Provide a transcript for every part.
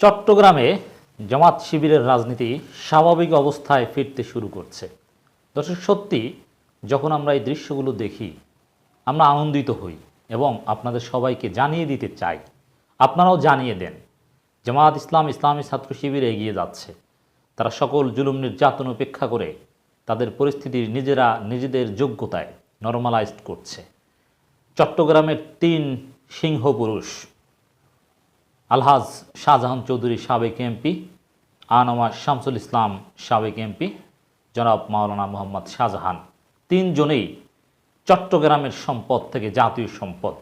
চট্টগ্রামে জামাত শিবিরের রাজনীতি স্বাভাবিক অবস্থায় ফিরতে শুরু করছে। দর্শক, সত্যি, যখন আমরা এই দৃশ্যগুলো দেখি, আমরা আনন্দিত হই এবং আপনাদের সবাইকে জানিয়ে দিতে চাই। আপনারাও জানিয়ে দেন, জামাত ইসলাম ইসলামী ছাত্র শিবির এগিয়ে যাচ্ছে। তারা সকল জুলুম নির্যাতন উপেক্ষা করে তাদের পরিস্থিতি নিজেরা নিজেদের যোগ্যতায় নর্মালাইজড করছে। চট্টগ্রামের তিন সিংহ পুরুষ আলহাজ শাহজাহান চৌধুরী সাবেক এমপি, আনামা শামসুল ইসলাম সাবেক এমপি, জনাব মাওলানা মোহাম্মদ শাহজাহান। তিনজনেই চট্টগ্রামের সম্পদ থেকে জাতীয় সম্পদ,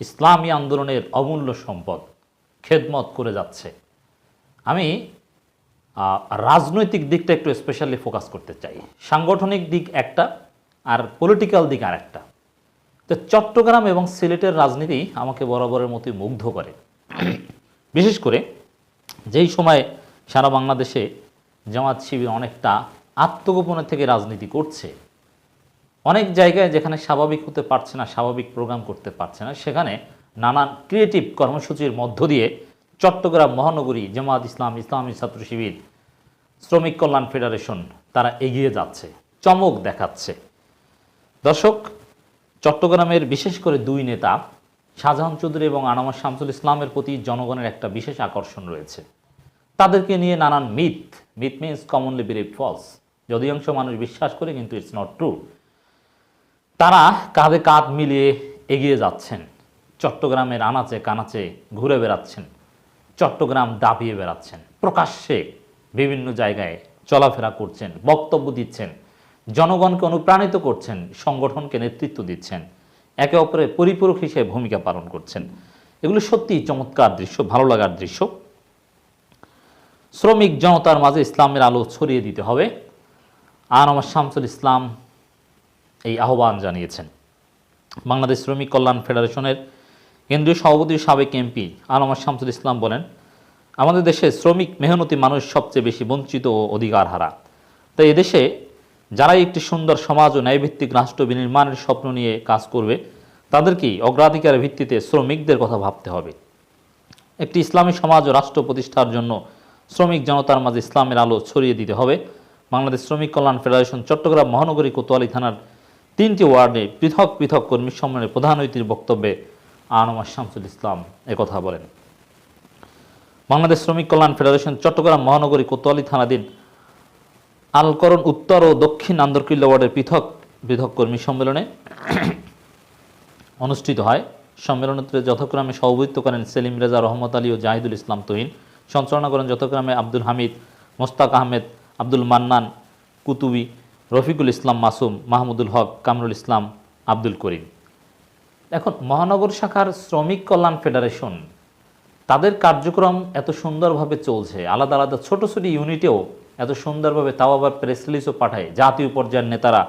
ইসলামী আন্দোলনের অমূল্য সম্পদ খেদমত করে যাচ্ছে। আমি রাজনৈতিক দিকটা একটু স্পেশালি ফোকাস করতে চাই। সাংগঠনিক দিক একটা আর পলিটিক্যাল দিক আর একটা তো চট্টগ্রাম এবং সিলেটের রাজনীতি আমাকে বরাবরের মতোই মুগ্ধ করে। বিশেষ করে যেই সময় সারা বাংলাদেশে জামাত শিবির অনেকটা আত্মগোপনের থেকে রাজনীতি করছে, অনেক জায়গায় যেখানে স্বাভাবিক হতে পারছে না, স্বাভাবিক প্রোগ্রাম করতে পারছে না, সেখানে নানান ক্রিয়েটিভ কর্মসূচির মধ্য দিয়ে চট্টগ্রাম মহানগরী জামাত ইসলাম ইসলামী ছাত্র শিবির, শ্রমিক কল্যাণ ফেডারেশন, তারা এগিয়ে যাচ্ছে, চমক দেখাচ্ছে। দর্শক, চট্টগ্রামের বিশেষ করে দুই নেতা শাহজাহান চৌধুরী এবং আনামার শামসুল ইসলামের প্রতি জনগণের একটা বিশেষ আকর্ষণ রয়েছে। তাদেরকে নিয়ে নানান myth myth means commonly believe false যদিঅংশ মানুষ বিশ্বাস করে, কিন্তু ইটস নট ট্রু তারা কাঁধে কাঁধ মিলিয়ে এগিয়ে যাচ্ছেন। চট্টগ্রামের আনাচে কানাচে ঘুরে বেড়াচ্ছেন। চট্টগ্রাম দাবিয়ে বেড়াচ্ছেন। প্রকাশ্যে বিভিন্ন জায়গায় চলাফেরা করছেন, বক্তব্য দিচ্ছেন। জনগণকে অনুপ্রাণিত করছেন, সংগঠনকে নেতৃত্ব দিচ্ছেন। একে অপরের পরিপূরক হিসেবে ভূমিকা পালন করছেন। এগুলো সত্যিই চমৎকার দৃশ্য, ভালো লাগার দৃশ্য। শ্রমিক জনতার মাঝে ইসলামের আলো ছড়িয়ে দিতে হবে। আর আমার শামসুল ইসলাম এই আহ্বান জানিয়েছেন। বাংলাদেশ শ্রমিক কল্যাণ ফেডারেশনের কেন্দ্রীয় সভাপতি, সাবেক এমপি আলমার শামসুল ইসলাম বলেন, আমাদের দেশে শ্রমিক মেহনতি মানুষ সবচেয়ে বেশি বঞ্চিত ও অধিকার হারা তাই এদেশে যারাই একটি সুন্দর সমাজ ও ন্যায়ভিত্তিক রাষ্ট্র বিনির্মাণের স্বপ্ন নিয়ে কাজ করবে, তাদেরকেই অগ্রাধিকারের ভিত্তিতে শ্রমিকদের কথা ভাবতে হবে। একটি ইসলামী সমাজ ও রাষ্ট্র প্রতিষ্ঠার জন্য শ্রমিক জনতার মাঝে ইসলামের আলো ছড়িয়ে দিতে হবে। বাংলাদেশ শ্রমিক কল্যাণ ফেডারেশন চট্টগ্রাম মহানগরী কোতোয়ালি থানার তিনটি ওয়ার্ডে পৃথক পৃথক কর্মী সম্মেলনের প্রধান অতিথির বক্তব্যে আনোয়ার শামসুল ইসলাম একথা বলেন। বাংলাদেশ শ্রমিক কল্যাণ ফেডারেশন চট্টগ্রাম মহানগরী কোতোয়ালি থানাধীন আলকরণ উত্তর ও দক্ষিণ আন্দরকিল্লা ওয়ার্ডের পৃথক পৃথক কর্মী সম্মেলনে অনুষ্ঠিত হয়। সম্মেলনতে যথাক্রমে সভাপতিত্ব করেন সেলিম রেজা, রহমত আলী ও জাহিদুল ইসলাম তহিন। সঞ্চালনা করেন যথাক্রমে আব্দুল হামিদ, মোস্তাক আহমেদ, আব্দুল মান্নান, কুতুবি, রফিকুল ইসলাম মাসুম, মাহমুদুল হক, কামরুল ইসলাম, আব্দুল করিম। এখন মহানগর শাখার শ্রমিক কল্যাণ ফেডারেশন, তাদের কার্যক্রম এত সুন্দরভাবে চলছে, আলাদা আলাদা ছোট ছোট ইউনিটেও এত সুন্দরভাবে তাও আবার প্রেস রিলিজও পাঠায়, জাতীয় পর্যায়ের নেতারা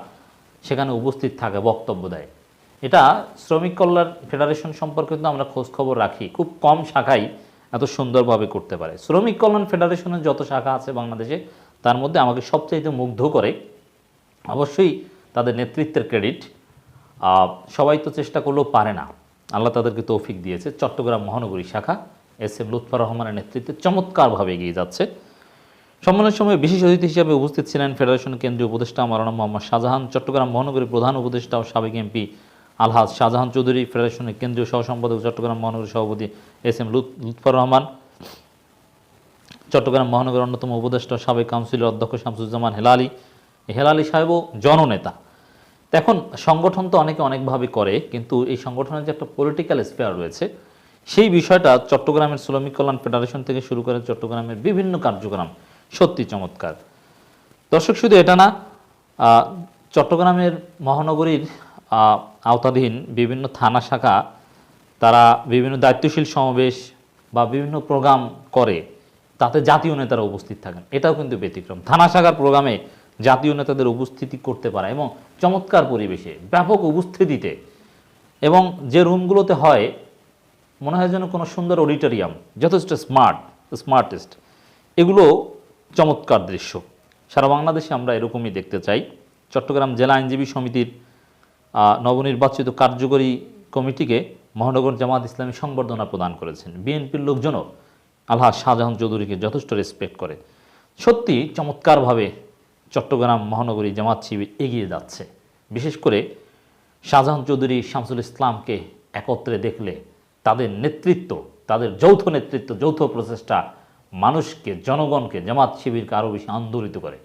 সেখানে উপস্থিত থাকে, বক্তব্য দেয়। এটা শ্রমিক কল্যাণ ফেডারেশন সম্পর্কে কিন্তু আমরা খোঁজ খবর রাখি। খুব কম শাখাই এত সুন্দরভাবে করতে পারে। শ্রমিক কল্যাণ ফেডারেশনের যত শাখা আছে বাংলাদেশে, তার মধ্যে আমাকে সবচাইতে মুগ্ধ করে অবশ্যই তাদের নেতৃত্বের ক্রেডিট সবাই তো চেষ্টা করলেও পারে না। আল্লাহ তাদেরকে তৌফিক দিয়েছে। চট্টগ্রাম মহানগরী শাখা, এস এম লুৎফর রহমানের নেতৃত্বে চমৎকারভাবে এগিয়ে যাচ্ছে। সম্মেলনের সময় বিশেষ অতিথি হিসেবে উপস্থিত ছিলেন ফেডারেশন কেন্দ্রীয় উপদেষ্টা মারানা মোহাম্মদ শাহজাহান চট্টগ্রাম মহানগরীর প্রধান উপদেষ্টা ও সাবেক এমপি আলহাজ শাহজাহান চৌধুরী, ফেডারেশনের কেন্দ্রীয় সহ সম্পাদক চট্টগ্রাম মহানগরীর সভাপতি এস এম লুৎফর রহমান, চট্টগ্রাম মহানগরের অন্যতম উপদেষ্টা সাবেক কাউন্সিলর অধ্যক্ষ শামসুজ্জামান হেলালি। হেলালি সাহেবও জননেতা। এখন সংগঠন তো অনেকে অনেকভাবে করে, কিন্তু এই সংগঠনের যে একটা পলিটিক্যাল স্পেয়ার রয়েছে, সেই বিষয়টা চট্টগ্রামের শ্রমিক কল্যাণ ফেডারেশন থেকে শুরু করে চট্টগ্রামের বিভিন্ন কার্যক্রম সত্যি চমৎকার। দর্শক, শুধু এটা না চট্টগ্রামের মহানগরীর আওতাধীন বিভিন্ন থানা শাখা, তারা বিভিন্ন দায়িত্বশীল সমাবেশ বা বিভিন্ন প্রোগ্রাম করে, তাতে জাতীয় নেতারা উপস্থিত থাকেন। এটাও কিন্তু ব্যতিক্রম। থানা শাখার প্রোগ্রামে জাতীয় নেতাদের উপস্থিতি করতে পারা এবং চমৎকার পরিবেশে, ব্যাপক উপস্থিতিতে এবং যে রুমগুলোতে হয়, মনে হয় যেন কোনো সুন্দর অডিটোরিয়াম, যথেষ্ট স্মার্ট, স্মার্টেস্ট। এগুলো চমৎকার দৃশ্য। সারা বাংলাদেশে আমরা এরকমই দেখতে চাই। চট্টগ্রাম জেলা আইনজীবী সমিতির নবনির্বাচিত কার্যকরী কমিটিকে মহানগর জামাত ইসলামী সংবর্ধনা প্রদান করেছেন। বিএনপির লোকজনও আলহাজ শাহজাহান চৌধুরীকে যথেষ্ট রেসপেক্ট করে। সত্যি চমৎকারভাবে চট্টগ্রাম মহানগরী জামাত শিবির এগিয়ে যাচ্ছে। বিশেষ করে শাহজাহান চৌধুরী, শামসুল ইসলামকে একত্রে দেখলে তাদের নেতৃত্ব, তাদের যৌথ নেতৃত্ব, যৌথ প্রচেষ্টা মানুষকে জনগণকে জামাত শিবিরকে আরও বেশি আন্দোলিত করে।